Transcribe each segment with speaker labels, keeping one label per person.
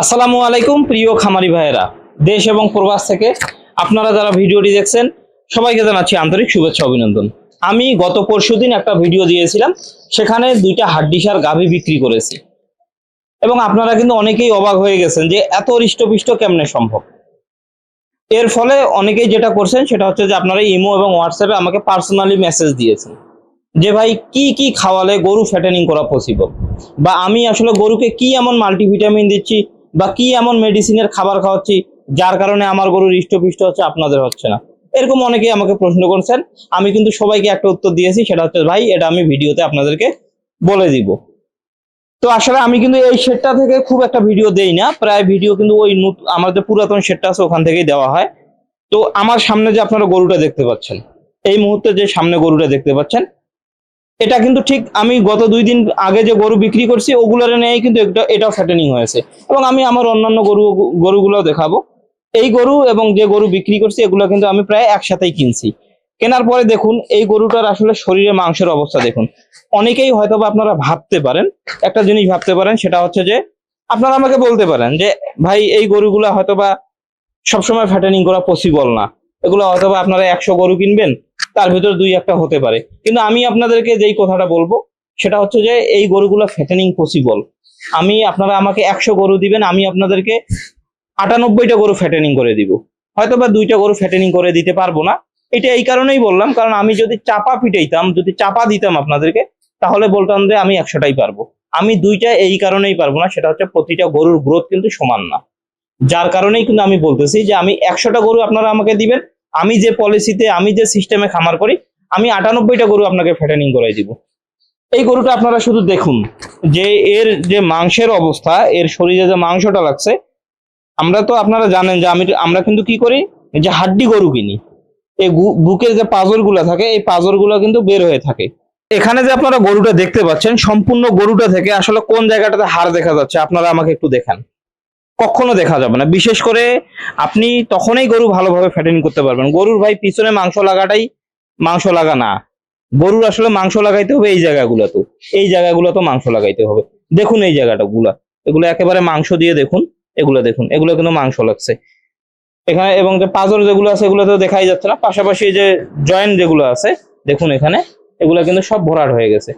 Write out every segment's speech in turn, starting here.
Speaker 1: আসসালামু আলাইকুম, প্রিয় খামারি ভাইয়েরা। দেশ এবং প্রবাস থেকে আপনারা যারা ভিডিওটি দেখছেন, সবাইকে জানাচ্ছি আন্তরিক শুভেচ্ছা, অভিনন্দন। আমি গত পরশুদিন একটা ভিডিও দিয়েছিলাম, সেখানে দুইটা হাড্ডিসার গাভী বিক্রি করেছি। এবং আপনারা কিন্তু অনেকেই অবাক হয়ে গেছেন যে এত হৃষ্টপুষ্ট কেমনে সম্ভব? এর ফলে অনেকেই যেটা করছেন, সেটা হচ্ছে যে আপনারা ইমো এবং হোয়াটসঅ্যাপে আমাকে পার্সোনালি মেসেজ দিয়েছেন যে, ভাই, কি কি খাওয়ালে গরু ফ্যাটেনিং করা পসিবল বা, আমি আসলে গরুকে কি এমন মাল্টিভিটামিন দিচ্ছি বা কি এমন মেডিসিনের খাবার খাওয়াচ্ছি, যার কারণে আমার গরুর হৃষ্টপুষ্ট হচ্ছে, আপনাদের হচ্ছে না। এরকম অনেকেই আমাকে প্রশ্ন করছেন। আমি কিন্তু সবাইকে একটা উত্তর দিয়েছি, সেটা হচ্ছে, ভাই, এটা আমি ভিডিওতে আপনাদেরকে বলে দিব। তো আসলে আমি কিন্তু এই শেডটা থেকে খুব একটা ভিডিও দেই না। প্রায় ভিডিও কিন্তু ওই আমার যে পুরাতন শেডটা আছে, ওখান থেকেই দেওয়া হয়। তো আমার সামনে যে আপনারা গরুটা দেখতে পাচ্ছেন, এই মুহূর্তে যে সামনে গরুটা দেখতে পাচ্ছেন এটা কিন্তু ঠিক আমি গত দুই দিন আগে যে গরু বিক্রি করছি, ওগুলোর নিয়েই কিন্তু এটা এটাও ফ্যাটেনিং হয়েছে। এবং আমি আমার অন্যান্য গরু গরুগুলো দেখাবো। এই গরু এবং যে গরু বিক্রি করছি, এগুলো কিন্তু আমি প্রায় একসাথেই কিনছি। কেনার পরে দেখুন, এই গরুটার আসলে শরীরে মাংসের অবস্থা দেখুন। অনেকেই হয়তো আপনারা ভাবতে পারেন, একটা জিনিস ভাবতে পারেন, সেটা হচ্ছে যে, আপনারা আমাকে বলতে পারেন যে, ভাই, এই গরুগুলো হয়তো বা সবসময় ফ্যাটেনিং করা পসিবল না। এগুলো হয়তো বা আপনারা একশো গরু কিনবেন তার ভিতর দুই একটা হতে পারে। কিন্তু আমি আপনাদেরকে যেই কথাটা বলব, সেটা হচ্ছে যে এই গরুগুলো ফ্যাটেনিং পসিবল আমি, আপনারা আমাকে একশো গরু দিবেন, আমি আপনাদেরকে আটানব্বইটা গরু ফ্যাটেনিং করে দিব। হয়তো বা দুইটা গরু ফ্যাটেনিং করে দিতে পারব না। এটা এই কারণেই বললাম, কারণ আমি যদি চাপা পিটাইতাম, যদি চাপা দিতাম আপনাদেরকে, তাহলে বলতাম যে আমি একশোটাই পারব। আমি দুইটা এই কারণেই পারব না, সেটা হচ্ছে প্রতিটা গরুর গ্রোথ কিন্তু সমান না। যার কারণেই কিন্তু আমি বলতেছি যে আমি একশোটা গরু আপনারা আমাকে দিবেন আমি যে পলিসিতে আমি যে সিস্টেমে খামার করি, আমি আটানব্বইটা গরু আপনাকে ফ্যাটেনিং করাই দিব। এই গরুটা আপনারা শুধু দেখুন, যে এর যে মাংসের অবস্থা, এর শরীরে যে মাংসটা লাগছে, আমরা তো আপনারা জানেন যে আমি আমরা কিন্তু কি করি? যে হাড্ডি গরু কিনি, এই বুকের যে পাজরগুলা থাকে, এই পাজরগুলা কিন্তু বের হয়ে থাকে। এখানে যে আপনারা গরুটা দেখতে পাচ্ছেন, সম্পূর্ণ গরুটা থেকে আসলে কোন জায়গাটাতে হাড় দেখা যাচ্ছে, আপনারা আমাকে একটু দেখান। কখনো দেখা যাবে না। বিশেষ করে আপনি তখনই গরু ভালোভাবে ফ্যাটেনিং করতে পারবেন। গরুর ভাই পিছনে মাংস লাগাটাই মাংস লাগা না। গরুর আসলে মাংস লাগাইতে হবে এই জায়গাগুলো তো এই জায়গাগুলো তো মাংস লাগাইতে হবে। দেখুন এই জায়গাটা গুলা এগুলো একেবারে মাংস দিয়ে দেখুন। এগুলো দেখুন। এগুলো কিন্তু মাংস লাগছে। এখানে এবং যে পাজর যেগুলো আছে এগুলো তো দেখাই যাচ্ছে না। পাশাপাশি যে জয়েন্ট যেগুলো আছে, দেখুন এখানে। এগুলো কিন্তু সব ভরাট হয়ে গেছে।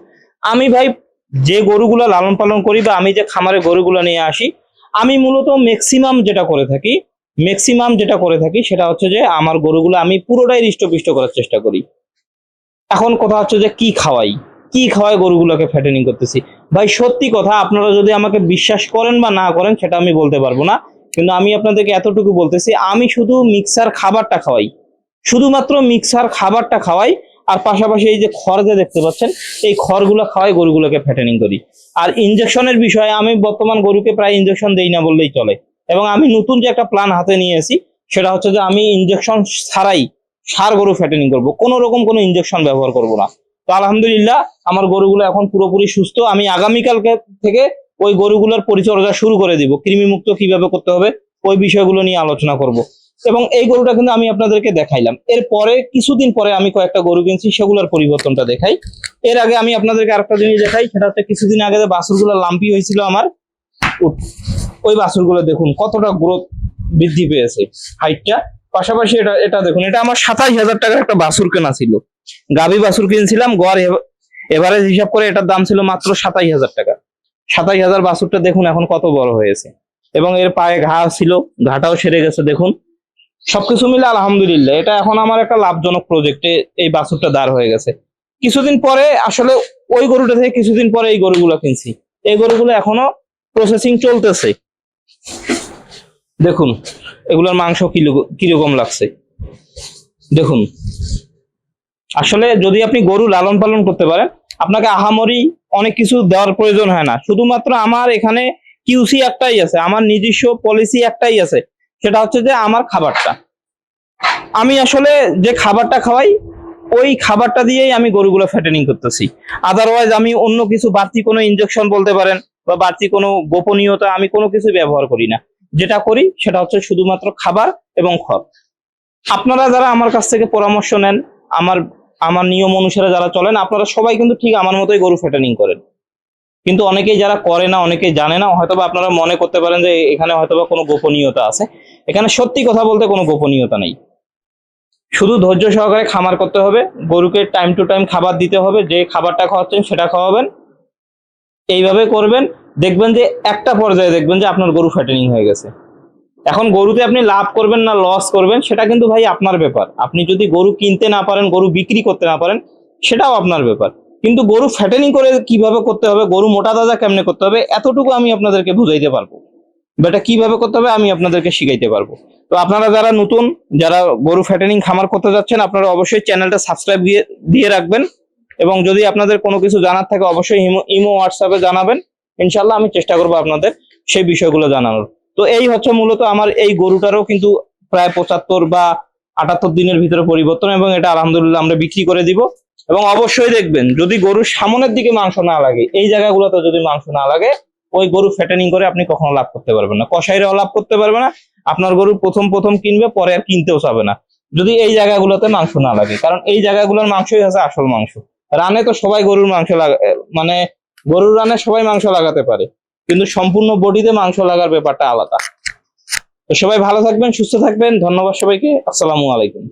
Speaker 1: আমি ভাই যে গরুগুলো লালন পালন করি বা আমি যে খামারে গরুগুলো নিয়ে আসি আমি মূলত ম্যাক্সিমাম যেটা করে থাকি ম্যাক্সিমাম যেটা করে থাকি সেটা হচ্ছে যে আমার গরুগুলো আমি পুরোটাই হৃষ্টপুষ্ট করার চেষ্টা করি। এখন কথা হচ্ছে যে কি খাওয়াই? কি খাওয়াই গরুগুলোকে ফ্যাটেনিং করতেছি? ভাই, সত্যি কথা আপনারা যদি আমাকে বিশ্বাস করেন বা না করেন সেটা আমি বলতে পারব না। কিন্তু আমি আপনাদেরকে এতটুকু বলতেছি, আমি শুধু মিক্সার খাবারটা খাওয়াই। শুধুমাত্র মিক্সার খাবারটা খাওয়াই আর পাশাপাশি এই যে খড় যে দেখতে পাচ্ছেন, এই খড়গুলো খাওয়াই গরুগুলোকে ফ্যাটেনিং করি। আর ইনজেকশনের বিষয়ে আমি বর্তমান গরুকে প্রায় ইনজেকশন দেই না বললেই চলে। এবং আমি নতুন যে একটা প্ল্যান হাতে নিয়ে নিয়েছি সেটা হচ্ছে যে আমি ইনজেকশন ছাড়াই সার গরু ফ্যাটেনিং করব। কোনো রকম কোনো ইনজেকশন ব্যবহার করব না। তো আলহামদুলিল্লাহ, আমার গরুগুলো এখন পুরোপুরি সুস্থ। আমি আগামীকালকে থেকে ওই গরুগুলোর পরিচর্যা শুরু করে দিব। কৃমি মুক্ত কীভাবে করতে হবে, ওই বিষয়গুলো নিয়ে আলোচনা করব। এবং এই গরুটা কিন্তু আমি আপনাদেরকে দেখাইলাম। এরপরে কিছুদিন পরে আমি কয়েকটা গরু কিনছি, সেগুলোর পরিবর্তনটা দেখাই। এর আগে আমি আপনাদেরকে আরেকটা জিনিস দেখাই, সেটা হচ্ছে কিছুদিন আগে যে বাছুরগুলো লাম্পি হয়েছিল আমার ওই বাছুরগুলো দেখুন, কতটা গ্রোথ বৃদ্ধি পেয়েছে হাইটটা পাশাপাশি এটা এটা দেখুন, এটা আমার সাতাশ হাজার টাকার একটা বাছুর কেনা ছিল। গাভী বাছুর কিনছিলাম, গড় এভারেজ হিসাব করে এটার দাম ছিল মাত্র সাতাশ হাজার টাকা। সাতাশ হাজার বাছুরটা দেখুন এখন কত বড় হয়েছে। এবং এর পায়ে ঘা ছিল, ঘাটাও সেরে গেছে, দেখুন। সবকিছু মিলে আলহামদুলিল্লাহ। এটা এখন আমার একটা লাভজনক প্রজেক্টে এই বাছুরটা দাঁড় হয়ে গেছে। কিছুদিন পরে আসলে ওই গরুটা থেকে কিছুদিন পরে এই গরুগুলো কিনছি। এই গরুগুলো এখনও প্রসেসিং চলতেছে। দেখুন, এগুলোর মাংস কীরকম লাগছে। দেখুন, আসলে যদি আপনি গরু লালন পালন করতে পারেন, আপনাকে আহামরি অনেক কিছু দেওয়ার প্রয়োজন হয় না। শুধুমাত্র আমার এখানে কিউসি একটাই আছে, আমার নিজস্ব পলিসি একটাই আছে। সেটা হচ্ছে যে আমার খাবারটা। আমি আসলে যে খাবারটা খাওয়াই, ওই খাবারটা দিয়েই আমি গরুগুলো ফ্যাটেনিং করতেছি। আদারওয়াইজ আমি অন্য কিছু, বাড়তি কোনো ইনজেকশন বলতে পারেন বা বাড়তি কোনো গোপনীয়তা আমি কোনো কিছু ব্যবহার করি না। যেটা করি সেটা হচ্ছে শুধুমাত্র খাবার এবং খড় আপনারা যারা আমার কাছ থেকে পরামর্শ নেন, আমার আমার নিয়ম অনুসারে যারা চলেন, আপনারা সবাই কিন্তু ঠিক আমার মতোই গরু ফ্যাটেনিং করেন। কিন্তু অনেকেই যারা করে না, অনেকেই জানে না, হয়তোবা আপনারা মনে করতে পারেন যে এখানে হয়তোবা কোনো গোপনীয়তা আছে। এখানে সত্যি কথা বলতে কোনো গোপনীয়তা নেই। শুধু ধৈর্য সহকারে খামার করতে হবে, গরুকে টাইম টু টাইম খাবার দিতে হবে, যে খাবারটা খাওয়াচ্ছেন সেটা খাওয়াবেন, এইভাবে করবেন, দেখবেন যে একটা পর্যায়ে দেখবেন যে আপনার গরু ফ্যাটেনিং হয়ে গেছে। এখন গরুতে আপনি লাভ করবেন না লস করবেন, সেটা কিন্তু ভাই আপনার ব্যাপার। আপনি যদি গরু কিনতে না পারেন, গরু বিক্রি করতে না পারেন, সেটাও আপনার ব্যাপার। কিন্তু গরু ফ্যাটেনিং করে কীভাবে করতে হবে, গরু মোটা তাজা কেমনে করতে হবে, এতটুকু আমি আপনাদেরকে বুঝাইতে পারব। এটা কীভাবে করতে হবে আমি আপনাদেরকে শিখাইতে পারব। তো আপনারা যারা নতুন, যারা গরু ফ্যাটেনিং খামার করতে যাচ্ছেন, আপনারা অবশ্যই চ্যানেলটা সাবস্ক্রাইব দিয়ে দিয়ে রাখবেন। এবং যদি আপনাদের কোনো কিছু জানার থাকে, অবশ্যই ইমো হোয়াটসঅ্যাপে জানাবেন। ইনশাল্লাহ আমি চেষ্টা করব আপনাদের সেই বিষয়গুলো জানানোর। তো এই হচ্ছে মূলত আমার এই গরুটারও কিন্তু প্রায় পঁচাত্তর বা আটাত্তর দিনের ভিতরে পরিবর্তন এবং এটা আলহামদুলিল্লাহ আমরা বিক্রি করে দিব। এবং অবশ্যই দেখবেন, যদি গরুর সামনের দিকে মাংস না লাগে, এই জায়গাগুলোতে যদি মাংস না লাগে, ওই গরু ফ্যাটেনিং করে আপনি কখনো লাভ করতে পারবেন না। কষাইরাও লাভ করতে পারবে না, আপনার গরু প্রথম প্রথম কিনবে, পরে আর কিনতেও চাবে না। যদি এই জায়গাগুলোতে মাংস না লাগে, কারণ এই জায়গাগুলোর মাংসই হচ্ছে আসল মাংস। রানে তো সবাই গরুর মাংস লাগা মানে গরুর রানে সবাই মাংস লাগাতে পারে, কিন্তু সম্পূর্ণ বডিতে মাংস লাগার ব্যাপারটা আলাদা। তো সবাই ভালো থাকবেন, সুস্থ থাকবেন, ধন্যবাদ সবাইকে, আসসালামু আলাইকুম।